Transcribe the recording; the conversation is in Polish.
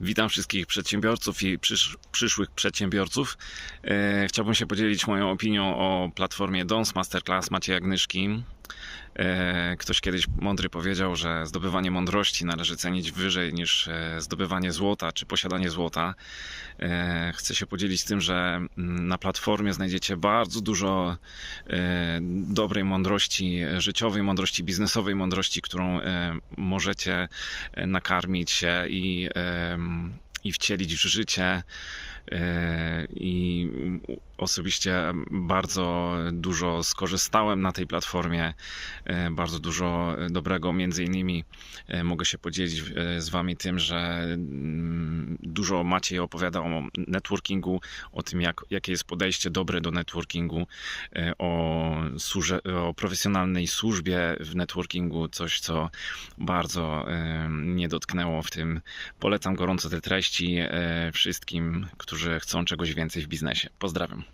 Witam wszystkich przedsiębiorców i przysz, przyszłych przedsiębiorców. E, chciałbym się podzielić moją opinią o platformie DONS Masterclass Macieja Agnyszki. E, ktoś kiedyś mądry powiedział, że zdobywanie mądrości należy cenić wyżej niż e, zdobywanie złota czy posiadanie złota. E, chcę się podzielić tym, że mm, na platformie znajdziecie bardzo dużo dobrej mądrości życiowej, mądrości biznesowej, mądrości, którą możecie nakarmić się i, i wcielić w życie. E, I osobiście bardzo dużo skorzystałem na tej platformie, e, bardzo dużo dobrego. Między innymi e, mogę się podzielić z Wami tym, że mm, dużo Maciej opowiada o networkingu, o tym, jak, jakie jest podejście dobre do networkingu, o, służe, o profesjonalnej służbie w networkingu, coś co bardzo mnie dotknęło w tym. Polecam gorąco te treści wszystkim, którzy chcą czegoś więcej w biznesie. Pozdrawiam.